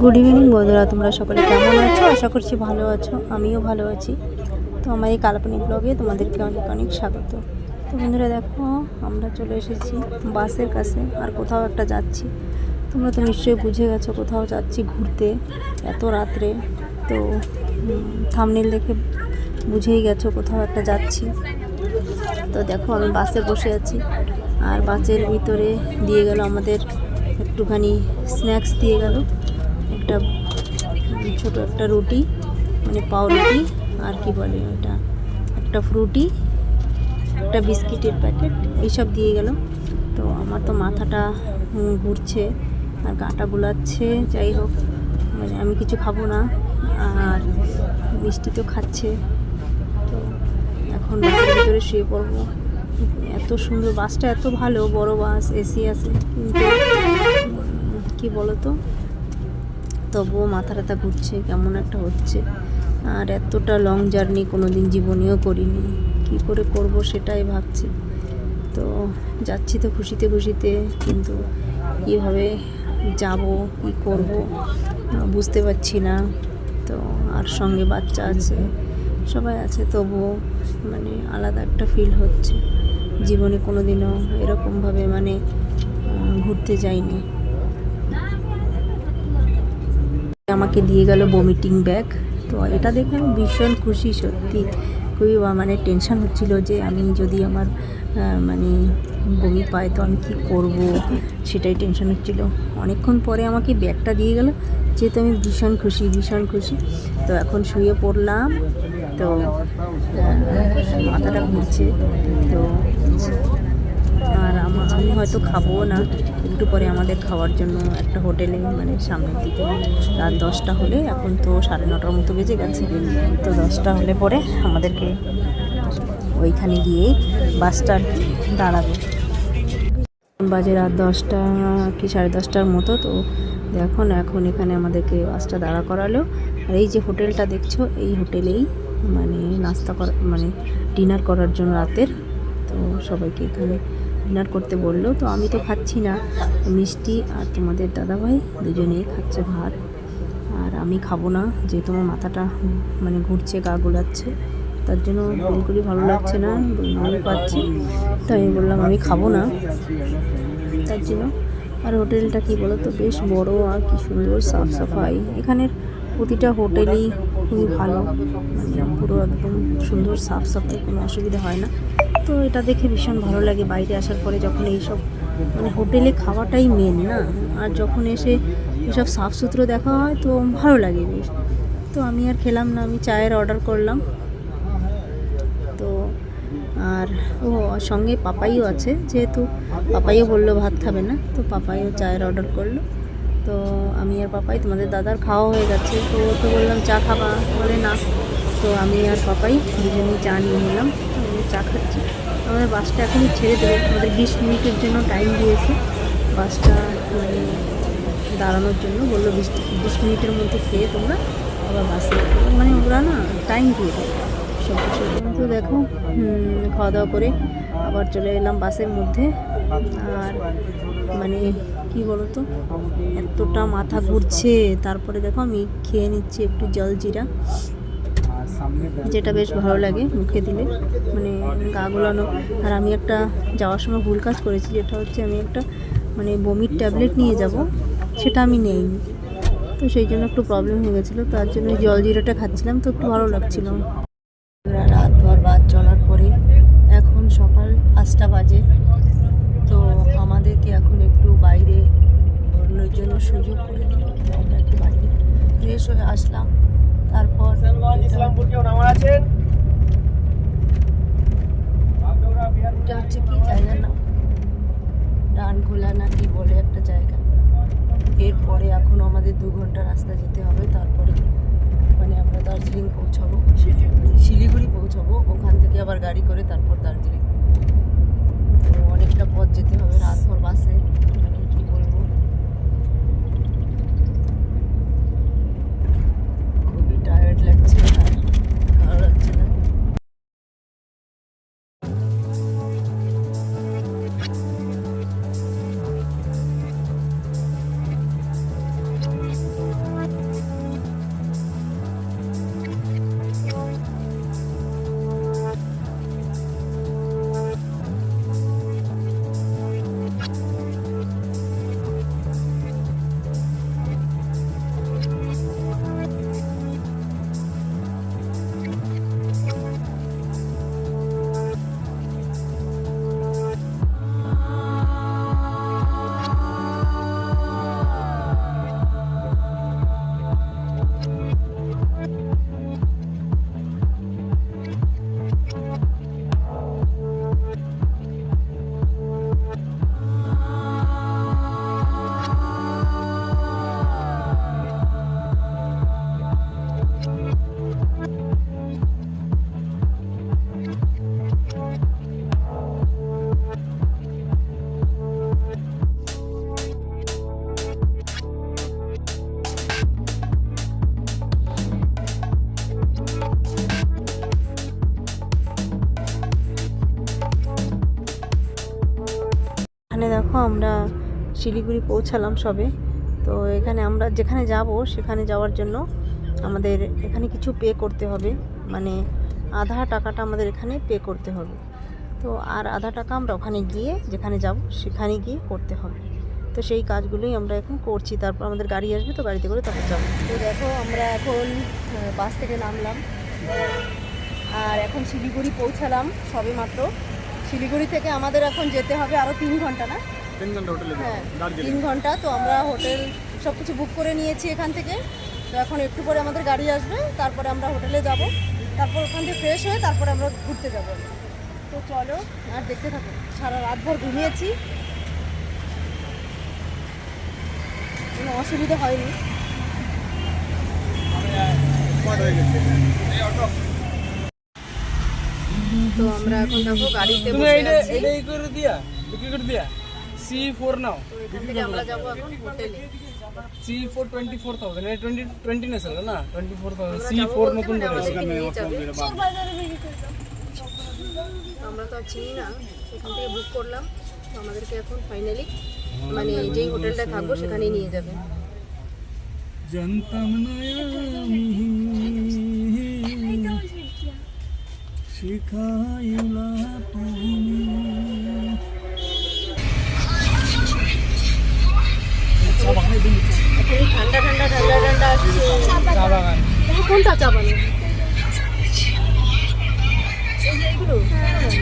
Good evening বন্ধুরা, তোমরা সকলে কেমন আছো? আশা করছি ভালো আছো, আমিও ভালো আছি। তো আমার এই কাল্পনিক ব্লগে তোমাদেরকে অনেক অনেক স্বাগত। তো বন্ধুরা, দেখো, আমরা চলে এসেছি বাসের কাছে, আর কোথাও একটা যাচ্ছি। তোমরা তো নিশ্চয়ই বুঝে গেছো কোথাও যাচ্ছি ঘুরতে, এত রাত্রে। তো থামনেল দেখে বুঝেই গেছো কোথাও একটা যাচ্ছি। তো দেখো, আমি বাসে বসে আছি, আর বাসের ভিতরে দিয়ে গেল আমাদের একটুখানি স্ন্যাক্স দিয়ে গেল। একটা ছোট একটা রুটি মানে পাউরুটি আর কি বলে ওটা? একটা ফ্রুটি, একটা বিস্কিটের প্যাকেট, এইসব দিয়ে গেল। তো আমার তো মাথাটা ঘুরছে, আর গাটা গুলাচ্ছে, যাই হোক। মানে আমি কিছু খাব না, আর মিষ্টি তো খাচ্ছে। তো এখন ভিতরে শুয়ে পড়ব। এত সুন্দর বাসটা এত ভালো, বড় বাস, এসি আছে, কিন্তু কি বলো তো তবুও মাথা ব্যথা ঘুরছে, কেমন একটা হচ্ছে। আর এতটা লং জার্নি কোনো দিন জীবনেও করিনি। কি করে করব সেটাই ভাবছি। তো যাচ্ছি তো খুশিতে খুশিতে, কিন্তু কীভাবে যাব, কি করব, বুঝতে পারছি না। তো আর সঙ্গে বাচ্চা আছে, সবাই আছে, তবুও মানে আলাদা একটা ফিল হচ্ছে। জীবনে কোনো দিনও এরকমভাবে মানে ঘুরতে যাইনি। আমাকে দিয়ে গেল বমিটিং ব্যাগ তো এটা দেখে আমি ভীষণ খুশি, সত্যি। খুবই মানে টেনশন হচ্ছিল যে আমি যদি আমার মানে বমি পায় তো আমি কী করব? সেটাই টেনশন হচ্ছিল। অনেকক্ষণ পরে আমাকে ব্যাগটা দিয়ে গেল। যেহেতু আমি ভীষণ খুশি ভীষণ খুশি। তো এখন শুয়ে পড়লাম। তো মাথাটা ঘুরছে। তো, আর আমি হয়তো খাব না। একটু পরে আমাদের খাওয়ার জন্য একটা হোটেলে মানে সামনের দিকে রাত দশটা হলে, এখন তো সাড়ে নটার মতো বেজে গেছে। তো দশটা হলে পরে আমাদেরকে ওইখানে গিয়েই বাসটা দাঁড়াবে। বাজে রাত দশটা কি সাড়ে দশটার মতো, তো দেখুন এখন এখানে আমাদেরকে বাসটা দাঁড়া করালো। আর এই যে হোটেলটা দেখছ, এই হোটেলেই মানে নাস্তা করা মানে ডিনার করার জন্য রাতের, তো সবাইকে এখানে ডিনার করতে বলল, তো আমি তো খাচ্ছি না। মিষ্টি আর তোমাদের দাদাভাই দুজনেই খাচ্ছে ভাত। আর আমি খাব না যে তোমার মাথাটা মানে ঘুরছে, গা গোলাচ্ছে। তার জন্য বিলকুলই ভালো লাগছে না বমি পাচ্ছি তো আমি বললাম, আমি খাব না। তার জন্য, আর হোটেলটা কি বলো তো বেশ বড় আর কি সুন্দর, সাফ সাফাই। এখানের প্রতিটা হোটেলই খুবই ভালো। মানে পুরো একদম সুন্দর, সাফ সাফাই, কোনো অসুবিধা হয় না। তো এটা দেখে ভীষণ ভালো লাগে বাইরে আসার পরে যখন এইসব মানে হোটেলে খাওয়াটাই মেন না? আর যখন এসে এসব সাফ সুতরো দেখা হয় তো ভালো লাগে বেশ। তো আমি আর খেলাম না, আমি চায়ের অর্ডার করলাম। তো আর ও সঙ্গে পাপাইও আছে, যেহেতু পাপাইও বলল ভাত খাবে না, তো পাপাইও চায়ের অর্ডার করল। তো আমি আর পাপাই, তোমাদের দাদার খাওয়া হয়ে গেছে, তো ও তো বললাম, চা খাবা। বলে, না। তো আমি আর পাপাই দুজনেই চা নিয়ে নিলাম। চা আমাদের বাসটা এখনই ছেড়ে দেবে। আমাদের বিশ মিনিটের জন্য টাইম দিয়েছে। বাসটা মানে দাঁড়ানোর জন্য। বলল বিশ বিশ মিনিটের মধ্যে খেয়ে তোমরা আবার বাসে মানে ওরা না টাইম দিয়ে দেবে সব কিছু তো দেখো খাওয়া দাওয়া করে আবার চলে এলাম বাসের মধ্যে। আর মানে কি বলতো? এতটা মাথা ঘুরছে। তারপরে দেখো আমি খেয়ে নিচ্ছি একটু জল জিরা যেটা বেশ ভালো লাগে মুখে দিলে। মানে গা গোলানো। আর আমি একটা যাওয়ার সময় ভুল কাজ করেছি, যেটা হচ্ছে আমি একটা মানে বমির ট্যাবলেট নিয়ে যাব, সেটা আমি নেইনি। তো সেই জন্য একটু প্রবলেম হয়ে গেছিল, তার জন্য জল জিরাটা খাচ্ছিলাম, তো একটু ভালো লাগছিল। রাত ভর বাদ চলার পরে এখন সকাল পাঁচটা বাজে। তো আমাদেরকে এখন একটু বাইরে বেরোনোর জন্য সুযোগ করে দিল। আমরা একটু বাইরে ফ্রেশ হয়ে আসলাম। তারপর এটা- এটা হচ্ছে কি জায়গার নাম ডানখোলা না? কি বলে একটা জায়গা। এরপরে এখনও আমাদের দু ঘণ্টা রাস্তা যেতে হবে তারপরে মানে আমরা দার্জিলিং পৌঁছাবো। শিলিগুড়ি। পৌঁছাবো ওখান থেকে আবার গাড়ি করে তারপর দার্জিলিং। তো অনেকটা পথ যেতে হবে রাতভর বাসে। শিলিগুড়ি পৌঁছালাম সবে। তো এখানে আমরা যেখানে যাব সেখানে যাওয়ার জন্য আমাদের এখানে কিছু পে করতে হবে। মানে আধা টাকাটা আমাদের এখানে পে করতে হবে। তো আর আধা টাকা আমরা ওখানে গিয়ে যেখানে যাব সেখানে গিয়ে করতে হবে। তো সেই কাজগুলোই আমরা এখন করছি। তারপর আমাদের গাড়ি আসবে তো গাড়িতে করে তারপর যাব। তো দেখো আমরা এখন বাস থেকে নামলাম। আর এখন শিলিগুড়ি পৌঁছালাম সবে মাত্র। শিলিগুড়ি থেকে আমাদের এখন যেতে হবে আরও তিন ঘণ্টা না? তিন ঘণ্টা হোটেলে হ্যাঁ তিন ঘণ্টা তো আমরা হোটেল সব কিছু বুক করে নিয়েছি এখান থেকে। তো এখন একটু পরে আমাদের গাড়ি আসবে তারপরে আমরা হোটেলে যাব। তারপর ওখান থেকে ফ্রেশ হয়ে তারপরে আমরা ঘুরতে যাব। তো চলো আর দেখতে থাকো সারা রাতভর ঘুমিয়েছি। কোনো অসুবিধা হয়নি। তো আমরা এখন দেখো গাড়িতে বসে আছি। করে দিয়া বিক্রি করে দিয়া? সি ফোর নাও থেকে আমরা যাব এখন C four twenty four thousand এটা টোয়েন্টি টোয়েন্টি নেছিল না? Twenty four thousand C four নতুন মানে আমরা তো আর চিনি না সেখান থেকে বুক করলাম। আমাদেরকে এখন ফাইনালি মানে যেই হোটেলটা থাকব সেখানেই নিয়ে যাবে। জানতাম না আমি শিখাইলা কোনটা চা?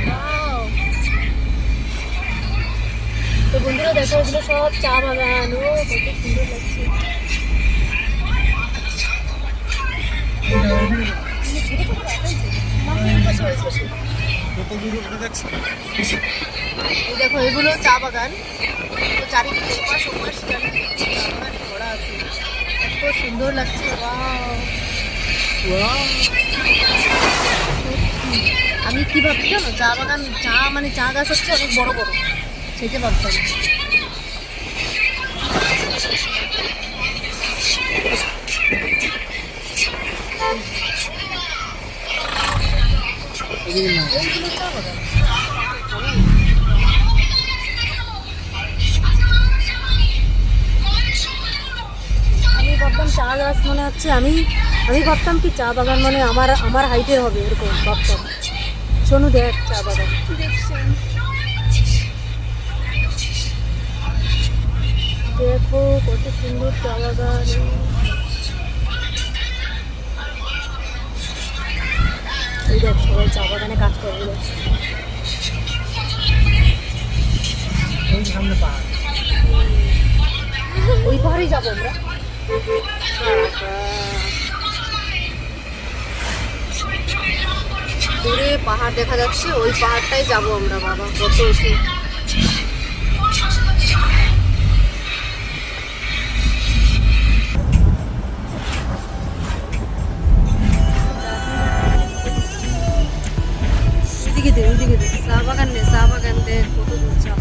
Wow! তো বন্ধুরা দেখো, এগুলো সব চা বাগান ও, কত সুন্দর লাগছে দেখো, এগুলো চা বাগান তো চারিদিকে ভরা আছে এত সুন্দর লাগছে Wow! আমি কি ভাবছি জানো? চা বাগান, চা মানে চা গাছ হচ্ছে অনেক বড় বড়। সেটা বাগান আমি ভাবতাম চা গাছ মনে হচ্ছে আমি আমি ভাবতাম কি চা বাগান মানে আমার আমার হাইটের হবে এরকম ভাবতাম। শোনু দেখ চা বাগান। দেখো কত সুন্দর চা বাগান। এই দেখ সবাই চা বাগানে কাজ করে দেখ। ওই সামনে পাহাড়। ওই পাহাড়েই যাব আমরা। দূরে পাহাড় দেখা যাচ্ছে ওই পাহাড়টাই যাব আমরা বাবা। কত উঠে ওইদিকে দে ওইদিকে দে। চা বাগান নে চা বাগান দে কত দূর চা।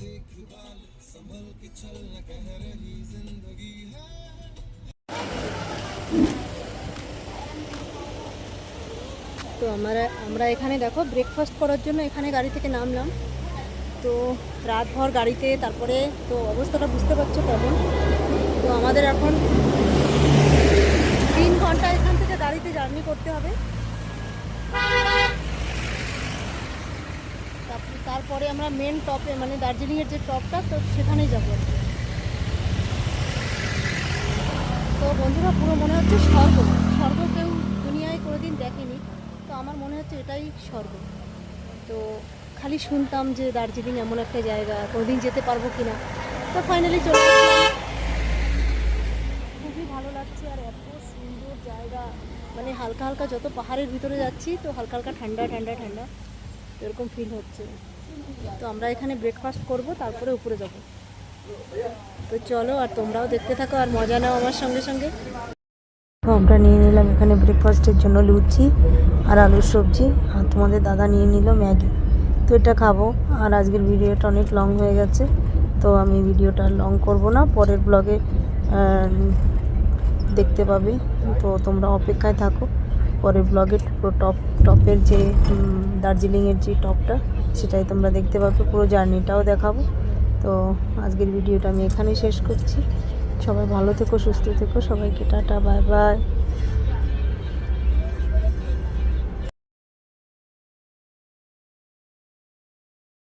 চা বাগান সার করে কি তো আমরা আমরা এখানে দেখো ব্রেকফাস্ট করার জন্য এখানে গাড়ি থেকে নামলাম। তো রাতভর গাড়িতে, তারপরে তো অবস্থাটা বুঝতে পারছ কেমন? তো আমাদের এখন তিন ঘণ্টা এখান থেকে গাড়িতে জার্নি করতে হবে। তারপরে আমরা মেন টপে মানে দার্জিলিংয়ের যে টপটা তো সেখানেই যাব। তো বন্ধুরা, পুরো মনে হচ্ছে স্বর্গ। স্বর্গ কেউ দুনিয়ায় কোনোদিন দেখেনি, তো আমার মনে হচ্ছে এটাই স্বর্গ। তো খালি শুনতাম যে দার্জিলিং এমন একটা জায়গা, কোনোদিন যেতে পারব কি না তো ফাইনালি চলে খুবই ভালো লাগছে আর এত সুন্দর জায়গা। মানে হালকা হালকা যত পাহাড়ের ভিতরে যাচ্ছি, তো হালকা হালকা ঠান্ডা ঠান্ডা ঠান্ডা। এরকম ফিল হচ্ছে। তো আমরা এখানে ব্রেকফাস্ট করব, তারপরে উপরে যাব। তো চলো, আর তোমরাও দেখতে থাকো, আর মজা নাও আমার সঙ্গে সঙ্গে। আমরা নিয়ে নিলাম এখানে ব্রেকফাস্টের জন্য লুচি আর আলুর সবজি, আর তোমাদের দাদা নিয়ে নিল ম্যাগি। তো এটা খাব, আর আজকের ভিডিওটা অনেক লং হয়ে গেছে, তো আমি ভিডিওটা লং করব না, পরের ব্লগে দেখতে পাবে। তো তোমরা অপেক্ষায় থাকো। পরের ব্লগে পুরো টপ টপের যে দার্জিলিংয়ের যে টপটা সেটাই তোমরা দেখতে পাবে, পুরো জার্নিটাও দেখাবো। তো আজকের ভিডিওটা আমি এখানেই শেষ করছি। সবাই ভালো থেকো, সুস্থ থেকো, সবাইকে টাটা বাই বাই